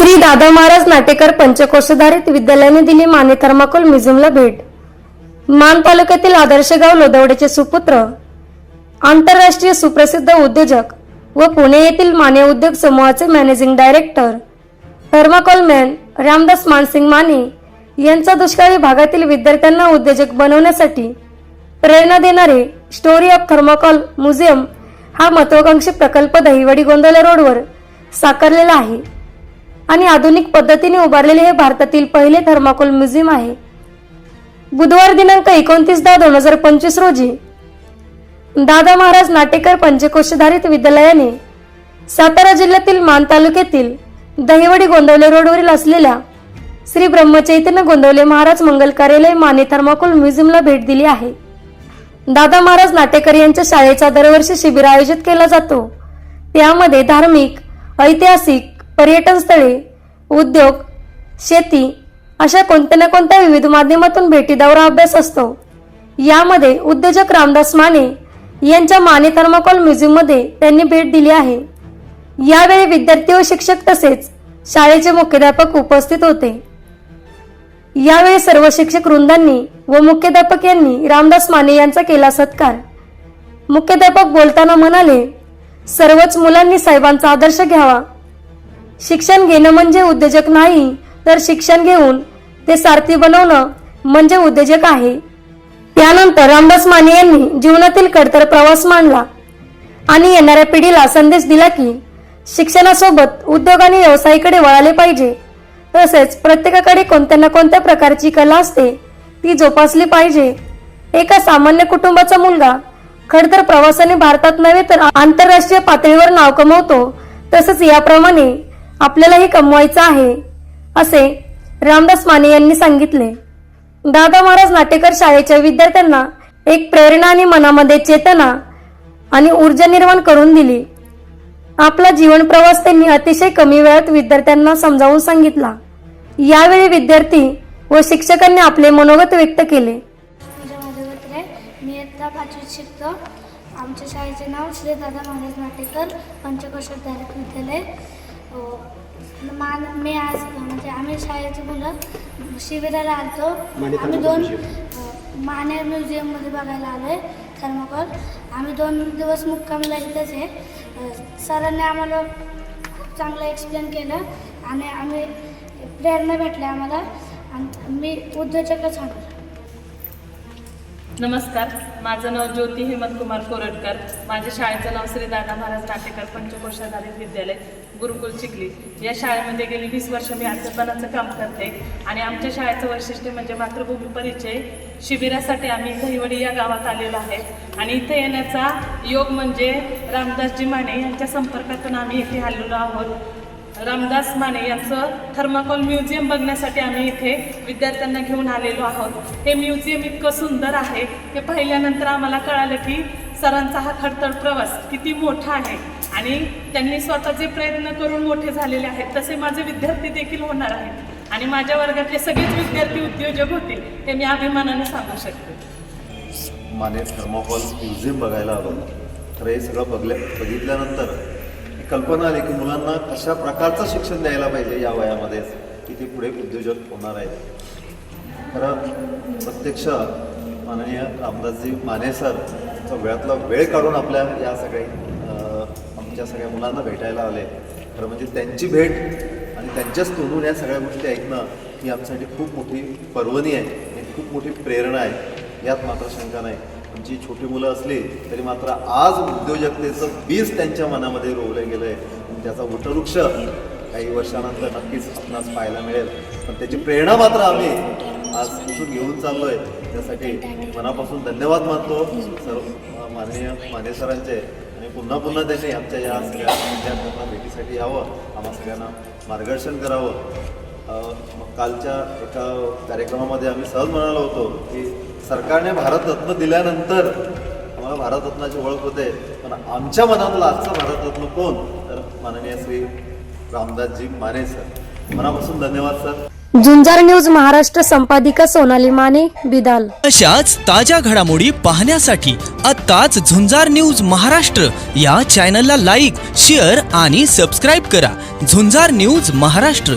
श्री दादा महाराज नाटेकर पंचकोशधारित विद्यालयाने दिली माने थर्माकोल म्युझियमला भेट. मान तालुक्यातील आदर्श गाव लोदवड्याचे सुपुत्र आंतरराष्ट्रीय सुप्रसिद्ध उद्योजक व पुणे येथील माने उद्योग समूहाचे managing director thermocol man Ramdas Mansing Mane यांचा दुष्काळी भागातील विद्यार्थ्यांना उद्योजक बनवण्यासाठी प्रेरणा देणारे स्टोरी ऑफ थर्माकोल म्युझियम हा महत्वाकांक्षी प्रकल्प दहिवडी गोंदवले रोडवर साकारलेला आहे. आणि आधुनिक पद्धतीने उभारलेले हे भारतातील पहिले थर्माकोल म्युझियम आहे. बुधवार दिनांक एकोणतीस दहा दोन हजार पंचवीस रोजी दादा महाराज नाटेकर पंचकोशधारित विद्यालयाने सातारा जिल्ह्यातील मान तालुक्यातील दहिवडी गोंदवले रोडवरील असलेल्या श्री ब्रह्मचैतन्य गोंदवले महाराज मंगल कार्यालय माने थर्माकोल म्युझियमला भेट दिली आहे. दादा महाराज नाटेकर यांच्या शाळेचा दरवर्षी शिबिर आयोजित केला जातो. त्यामध्ये धार्मिक ऐतिहासिक पर्यटन स्थळे उद्योग शेती अशा कोणत्या ना कोणत्या विविध माध्यमातून भेटी दौरा अभ्यास असतो. यामध्ये उद्योजक रामदास माने यांच्या माने थर्माकोल म्युझियममध्ये त्यांनी भेट दिली आहे. यावेळी विद्यार्थी व शिक्षक तसेच शाळेचे मुख्याध्यापक उपस्थित होते. यावेळी सर्व शिक्षक वृंदांनी व मुख्याध्यापक यांनी रामदास माने यांचा केला सत्कार. मुख्याध्यापक बोलताना म्हणाले सर्वच मुलांनी साहेबांचा आदर्श घ्यावा. शिक्षण घेणं म्हणजे उद्योजक नाही तर शिक्षण घेऊन ते सारथी बनवणं म्हणजे उद्योजक आहे. त्यानंतर रामदास माने यांनी जीवनातील खडतर प्रवास मांडला आणि येणाऱ्या पिढीला संदेश दिला की शिक्षणासोबत उद्योग आणि व्यवसायाकडे वळाले पाहिजे. तसेच प्रत्येकाकडे कोणत्या ना कोणत्या प्रकारची कला असते ती जोपासली पाहिजे. एका सामान्य कुटुंबाचा मुलगा खडतर प्रवासाने भारतात नव्हे तर आंतरराष्ट्रीय पातळीवर नाव कमवतो. तसंच याप्रमाणे आपल्यालाही कमवायचं आहे असे रामदास माने यांनी सांगितले. दादा महाराज नाटेकर शाळेच्या विद्यार्थ्यांना एक प्रेरणा आणि मनामध्ये चेतना आणि ऊर्जा निर्माण करून दिली. आपला जीवन प्रवास त्यांनी अतिशय कमी वेळात विद्यार्थ्यांना समजावून सांगितला. यावेळी विद्यार्थी व शिक्षकांनी आपले मनोगत व्यक्त केले. मी इयत्ता पाचवीत शिकतो. आमच्या शाळेचे नाव श्री दादा महाराज नाटेकर पंचकोशर विद्यालय. मान मी आज म्हणजे आम्ही शाळेची मुलं शिबिराला आलतो. आम्ही दोन अ, माने म्युझियममध्ये बघायला आलो आहे थर्माकोल आम्ही दोन दिवस मुक्कामला इथंच आहे. सरांनी आम्हाला खूप चांगलं एक्सप्लेन केलं आणि आम्ही प्रेरणा भेटली आम्हाला. आणि मी उद्योजकच होणार नमस्कार. माझं नाव ज्योती हेमंतकुमार कोरटकर माझ्या शाळेचं नाव श्री दादा महाराज नाटेकर पंचकोशाधारित विद्यालय गुरुकुल चिखली. या शाळेमध्ये गेली वीस वर्ष मी अध्यापनाचं काम करते आणि आमच्या शाळेचं वैशिष्ट्य म्हणजे मातृभूमी परिचय. शिबिरासाठी आम्ही दहिवडी या गावात आलेलो आहे आणि इथे येण्याचा योग म्हणजे रामदासजी माने यांच्या संपर्कातून आम्ही इथे आलेलो आहोत. रामदास माने यांचं थर्माकोल म्युझियम बघण्यासाठी आम्ही इथे विद्यार्थ्यांना घेऊन आलेलो आहोत. हे म्युझियम इतकं सुंदर आहे. हे पाहिल्यानंतर आम्हाला कळालं की सरांचा हा खडतळ प्रवास किती मोठा आहे आणि त्यांनी स्वतःचे प्रयत्न करून मोठे झालेले आहेत तसे माझे विद्यार्थी देखील होणार आहेत. आणि माझ्या वर्गातले सगळेच विद्यार्थी उद्योजक होतील ते मी अभिमानाने सांगू शकते. माने थर्माकोल म्युझियम बघायला आलो. तर हे सगळं बघल्या बघितल्यानंतर कल्पना आली की मुलांना कशा प्रकारचं शिक्षण द्यायला पाहिजे या वयामध्ये की ते पुढे उद्योजक होणार आहेत. खरं प्रत्यक्ष माननीय रामदासजी माने सर वेळातला वेळ काढून आपल्या या सगळ्या आमच्या सगळ्या मुलांना भेटायला आले. खरं म्हणजे त्यांची भेट आणि त्यांच्याच तोंडून या सगळ्या गोष्टी ऐकणं ही आमच्यासाठी खूप मोठी पर्वणी आहे आणि खूप मोठी प्रेरणा आहे. यात मात्र शंका नाही. तुमची छोटी मुलं असली तरी मात्र आज उद्योजकतेचं बीज त्यांच्या मनामध्ये रोवलं गेलं आहे त्याचा वटवृक्ष काही वर्षानंतर नक्कीच आपणास पाहायला मिळेल. पण त्याची प्रेरणा मात्र आम्ही आज इथून घेऊन चाललो आहे त्यासाठी मनापासून धन्यवाद मानतो. सर्व माननीय माने सरांचे आणि पुन्हा पुन्हा त्यांनी आमच्या या सगळ्या विद्यार्थ्यांना भेटीसाठी यावं. आम्हा सगळ्यांना मार्गदर्शन करावं. कालच्या एका कार्यक्रमामध्ये आम्ही सहज म्हणालो होतो की सरकारने भारतरत्न दिल्यानंतर आम्हाला भारतरत्नाची ओळख होते. पण आमच्या मनातला आजचा भारतरत्न कोण? तर माननीय श्री रामदासजी माने सर. मनापासून धन्यवाद सर. झुंजार न्यूज महाराष्ट्र संपादिका सोनाली माने बिदाल. अशाच ताज्या घडामोडी पाहण्यासाठी आत्ताच झुंजार न्यूज महाराष्ट्र या चॅनलला लाईक शेअर आणि सबस्क्राईब करा. झुंजार न्यूज महाराष्ट्र.